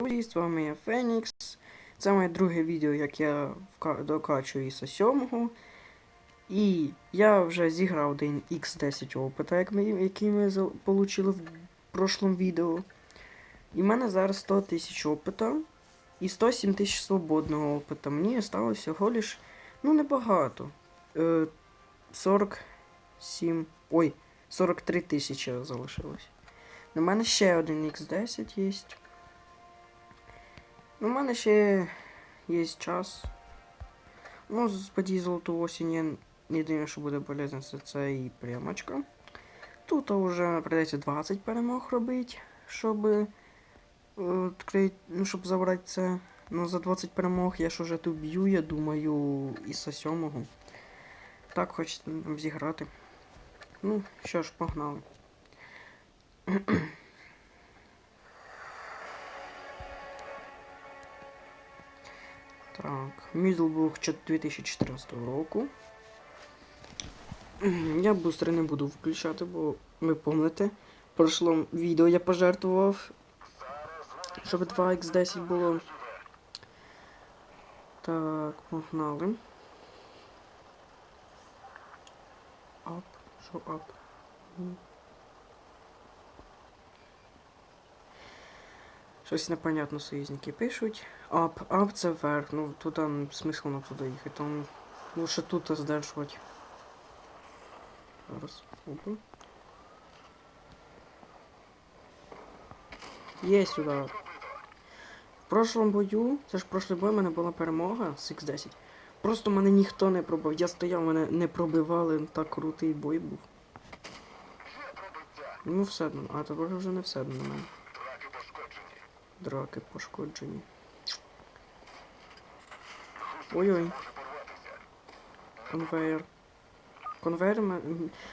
Друзі, з вами я Фенікс. Це моє друге відео, як я докачую ІСа 7. І я вже зіграв один X10 опита, який ми получили в прошлому відео. І в мене зараз 100 тисяч опита і 107 тисяч свободного опита. Мені осталось всього лиш, ну небагато. Е, 47. Ой, 43 тисячі залишилось. У мене ще один X10 є. Ну, у мене ще є час. Ну, з подій золоту осінь я єдине, що буде полезно, це, це і прямочка. Тут вже прийдеться 20 перемог робити, щоб е, відкрити, ну, щоб забрати це. Ну, за 20 перемог я ж уже тут б'ю, я думаю, із 7 Так хочеться зіграти. Ну, що ж, погнали. Так, Мідлбург 2014 року. Я бустер не буду включати, бо ви помните, в прошлому відео я пожертвував, щоб 2x10 було. Так, погнали. Ап, що ап? Щось непонятно союзники пишуть. Ап, ап це вверх. Ну тут там смисл на туди їхати. Там лучше тут здержувати. Зараз. Опа. Є сюди. В прошлому бою, це ж прошлий бой, в мене була перемога з X10. Просто мене ніхто не пробив. Я стояв, мене не пробивали. Так крутий бой був. Ну все одно. А тепер вже не все одно на мене. Драки пошкоджені. Ой-ой. Конвейер. Конвейер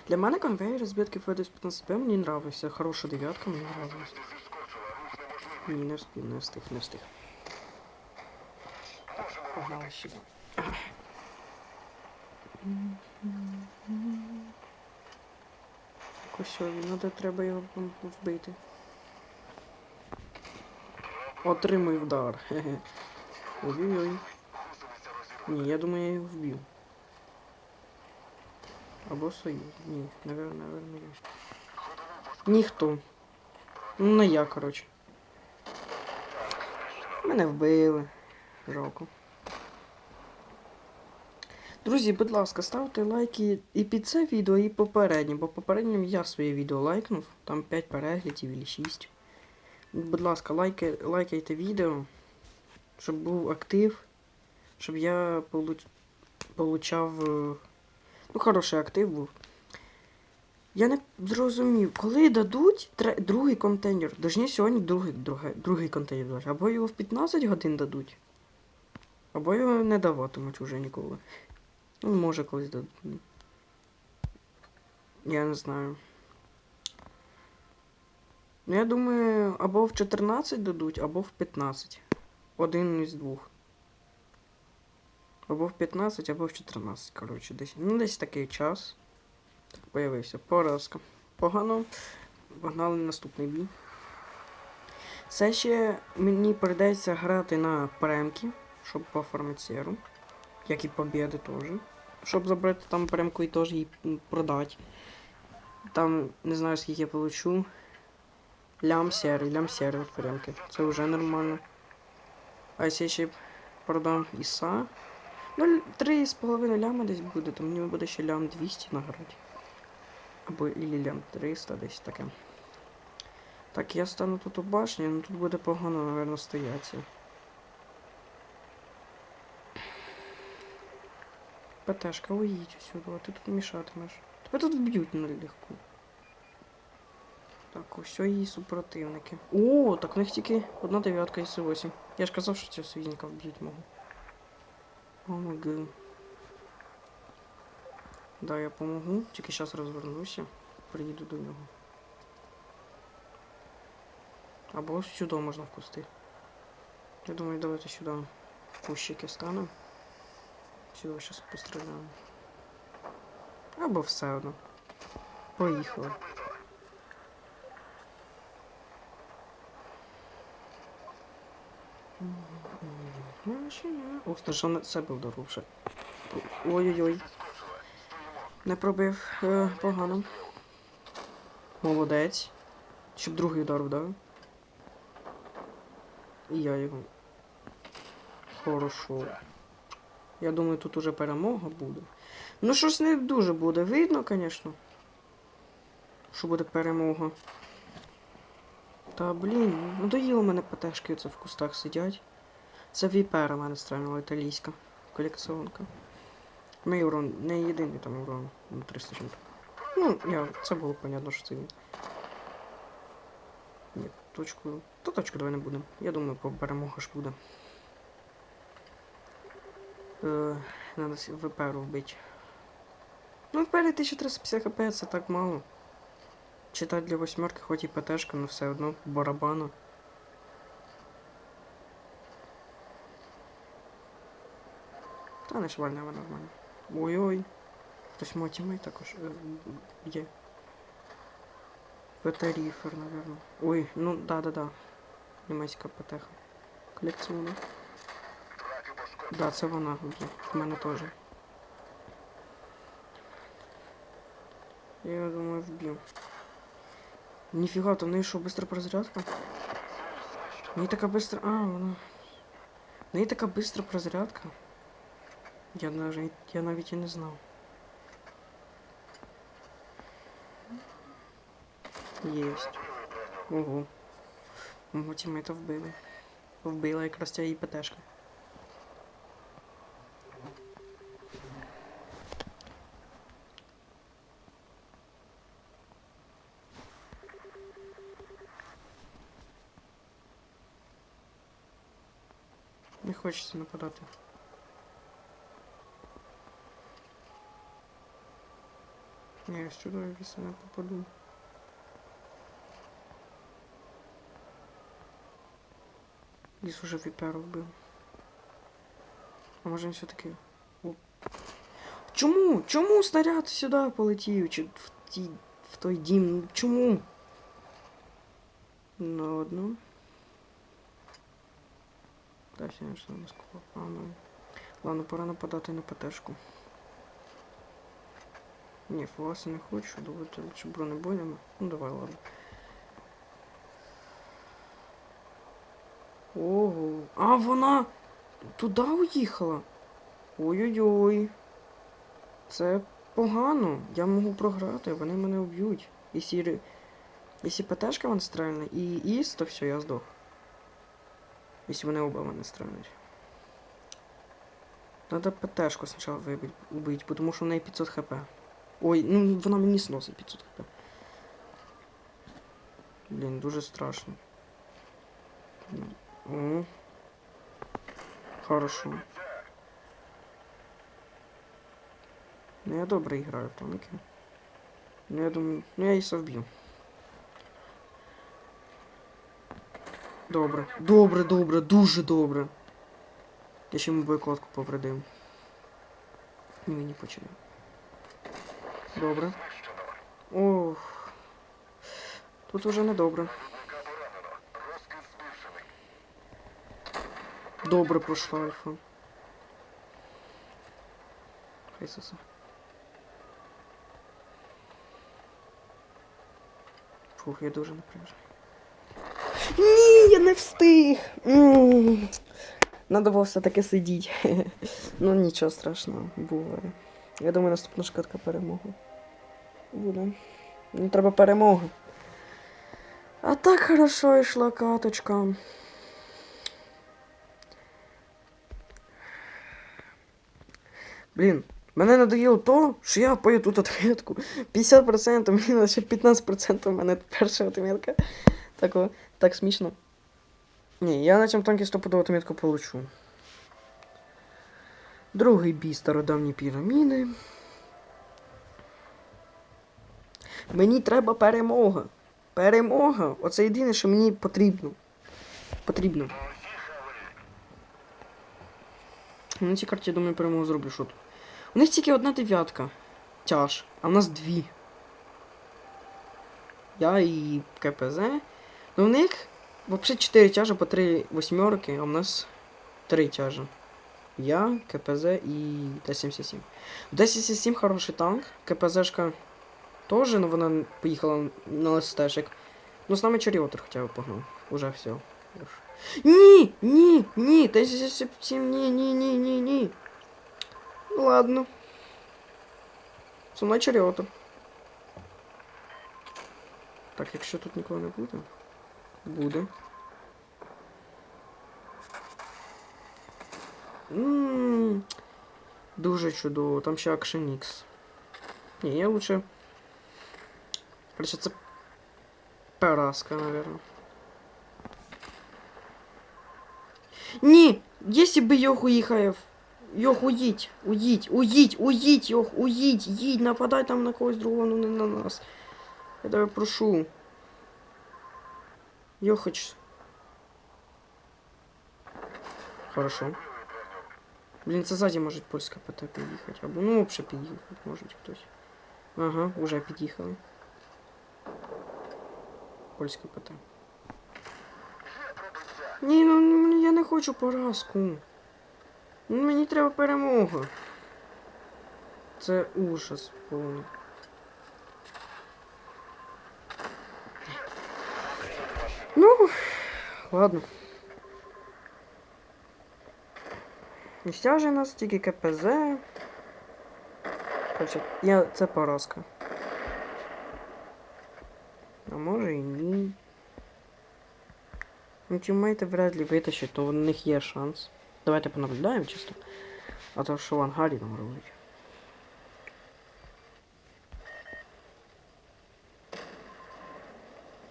Для мене конвейер з бітки Федес 15 п мені нравився. Хороша дев'ятка мені нравилась. Ні, не встиг, не встиг, не встиг. Погнали сюди. Так ось він, треба, треба його вбити. Отримуй удар. Хе-хе. Ой-ой-ой. Ні, я думаю, я його вб'ю. Або союз. Ні, наверное, наверное, я. Ніхто. Ну, не я, коротше. Мене вбили. Жалко. Друзі, будь ласка, ставте лайки і під це відео, і попереднє, бо попереднім я своє відео лайкнув, там 5 переглядів або 6. Будь ласка, лайки, лайкайте відео, щоб був актив, щоб я получ... получав. е, Ну, хороший актив був. Я не зрозумів, коли дадуть тре... другий контейнер. Должні сьогодні другий, другий, другий контейнер дати. Або його в 15 годин дадуть, або його не даватимуть уже ніколи. Ну, може колись дадуть. Я не знаю. Ну, я думаю, або в 14 дадуть, або в 15. Один із двох. Або в 15, або в 14, коротше, десь. Ну, десь такий час. Так, появився. Поразка. Погано. Погнали наступний бій. Це ще мені прийдеться грати на премки, щоб пофармити серу. Як і побіди теж. Щоб забрати там премку і теж її продати. Там не знаю скільки я получу. Лям серий, лям серий від премки. Це вже нормально. А якщо ще продам іса. Ну, три з половиною ляма десь буде, то мені буде ще лям 200 награти. Або ілі лям 300 десь таке. Так, я стану тут у башні, ну тут буде погано, напевно, стояти. ПТшка, уїдь усюди, а ти тут мішатимеш. Тебе тут вб'ють нелегко. Так, ось її супротивники. О, так в них тільки одна дев'ятка і С8. Я ж казав, що цього союзника вб'ють можу. Омг. Да, я помогу. Тільки зараз розвернуся. Приїду до нього. Або сюди можна в кусти. Я думаю, давайте сюди кущики станемо. Сюди зараз постріляємо. Або все одно. Поїхали. О, страшно себе вдарив вже. Ой-ой-ой. Не пробив е, погано. Молодець. Щоб другий удар вдав. І я його. Хорошо. Я думаю, тут уже перемога буде. Ну, щось не дуже буде видно, звісно. Що буде перемога. Та блін, надоїло мене ПТшки оце в кустах сидять. Це Віпера мене стрельнула італійська колекціонка. Мій урон не єдиний там урон на 300 чим. Ну, я, це було понятно, що це він. Ні, точку. Та точку давай не будемо. Я думаю, по перемога ж буде. Е, надо Віперу вбити. Ну, Віпері 1350 хп це так мало. Читати для восьмерки, хоч і ПТшка, але все одно барабана. Та не швальне вона нормально. Ой-ой. Хтось тімей також є. Напевно. Ой, ну да-да-да. Німецька ПТХ. Колекціонна. Да, це вона є. В мене теж. Я думаю, вб'ю. Ніфіга, то в неї що, бистра прозрядка? В неї така бистра. А, вона. В неї така бистра прозрядка. Я навіть, я навіть і не знав. Єсть. Ого. Мого тімейта вбили. Вбила якраз ця її ПТшка. Хочеться нападати. Ні, я сюди якось не попаду. Ліс уже віперу вбив. А може все-таки. Чому? Чому снаряд сюди полетів? Чи в, ті... в той дім? Ну, Чому? Ну, одну. Так, конечно, не скупав. А, ну. Ладно, пора нападати на ПТшку. Ні, фугаси не хочу, давайте лучше бронебойними. Ну давай, ладно. Ого. А, вона туди уїхала. Ой-ой-ой. Це погано. Я можу програти, вони мене вб'ють. Якщо ПТшка вон стрельне і ІС, то все, я здох. Якщо вони оба мене стрельнуть. Надо ПТшку спочатку вибить, убить, тому що в неї 500 хп. Ой, ну вона мені сносить 500 хп. Блін, дуже страшно. О. Хорошо. Ну я добре граю в танки. Ну я думаю, ну я її совб'ю. Добре, добре, добре, дуже добре. Я ще йому боєкладку повредив. Ні, він не почує. Добре. Ох. Тут уже не добре. Добре пройшла альфа. Хай соса. Фух, я дуже напряжений. Ні, я не встиг. Надо було все-таки сидіти. ну нічого страшного, буває. Я думаю, наступна шкатка перемоги. Буде. Ну, треба перемога. А так хорошо йшла каточка. Блін, мене надоїло то, що я пою тут ответку. 50%, мені ще 15% у мене перша отметка. Так, так смішно. Ні, я на цьому танкі стопудово отметку получу. Другий бій стародавні піраміди. Мені треба перемога. Перемога. Оце єдине, що мені потрібно. Потрібно. На цій карті, я думаю, перемогу зроблю. Що тут? У них тільки одна дев'ятка. Тяж, а в нас дві. Я і КПЗ. Ну в них Взагалі 4 тяжа по 3 восьмерки, а у нас 3 тяжа. Я, КПЗ і Т-77. Т-77 хороший танк, КПЗшка теж, но вона поїхала на ЛСТшек. Ну, з нами Чаріотер хоча б погнав. Уже все. Ні, ні, ні, Т-77, ні, ні, ні, ні, ні. Ну ладно. Со мною Чаріотер. Так, якщо тут нікого не буде. Буде. Ммм. Дуже чудово. Там ще Action X. Ні, я лучше. Короче, це Параска, наверное. Ні! Если би Йох уїхав. Йох, уїдь, уїдь, уїдь, уїдь, Йох, уїдь, їдь, нападай там на когось другого, ну не на нас. Я тебе прошу. Йохач. Хорошо. Блін, це ззаді може польська ПТ під'їхати. Або ну взагалі під'їхати може хтось. Ага, уже під'їхали. Польська ПТ. Ні, ну ну, я не хочу поразку. Ну, мені треба перемога. Це ужас повний. Ну, ладно. Не стяже нас тільки КПЗ. Короче, я це поразка. А може і ні. Ну, тіммейти вряд ли витащать, то у них є шанс. Давайте понаблюдаємо чисто. А то що в ангарі нам робить.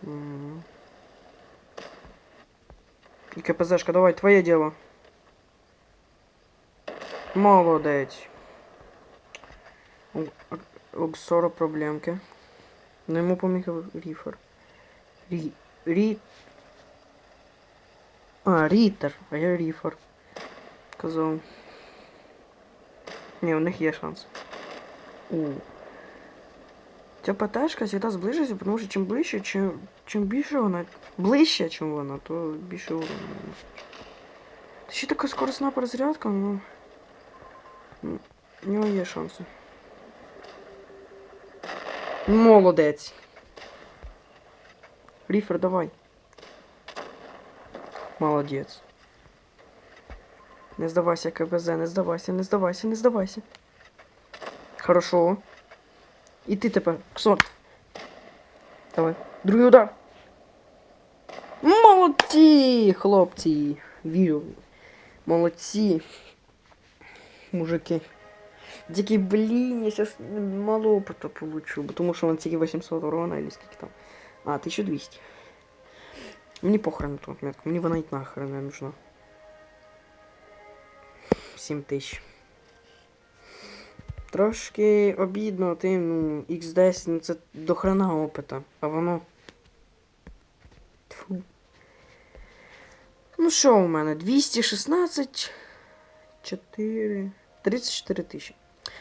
Мгм. І КПЗшка, давай, твоє діло. Молодець. У Оксора проблемки. Ну йому поміг Ріфер. Рі... Рі... А, Рітер, а я Ріфер. Казав. Ні, у них є шанс. У. Ця ПТшка завжди зближується, тому що чим ближче, чим, чим більше вона. Ближче, чим вона, то більше урона. Ще така скоростна перезарядка, ну, У нього є шанси. Молодець. Ріфер, давай. Молодець. Не здавайся, КБЗ, не здавайся, не здавайся, не здавайся. Хорошо. І ти тепер, Ксот. Давай. Другий удар. Молодці, хлопці. Вірю. Молодці. Мужики. Тільки, блін, я зараз мало опиту получу, бо тому що він тільки 800 урона, или скільки там. А, 1200. Мені похрен на ту отметку, мені вона й нахрен не нужна. 7000. Трошки обідно, ти, ну, X10, ну це до хрена опита, а воно. Тьфу. Ну що у мене? 216, 4, 34 тисячі.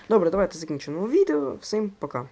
Добре, давайте закінчимо відео. Всім пока.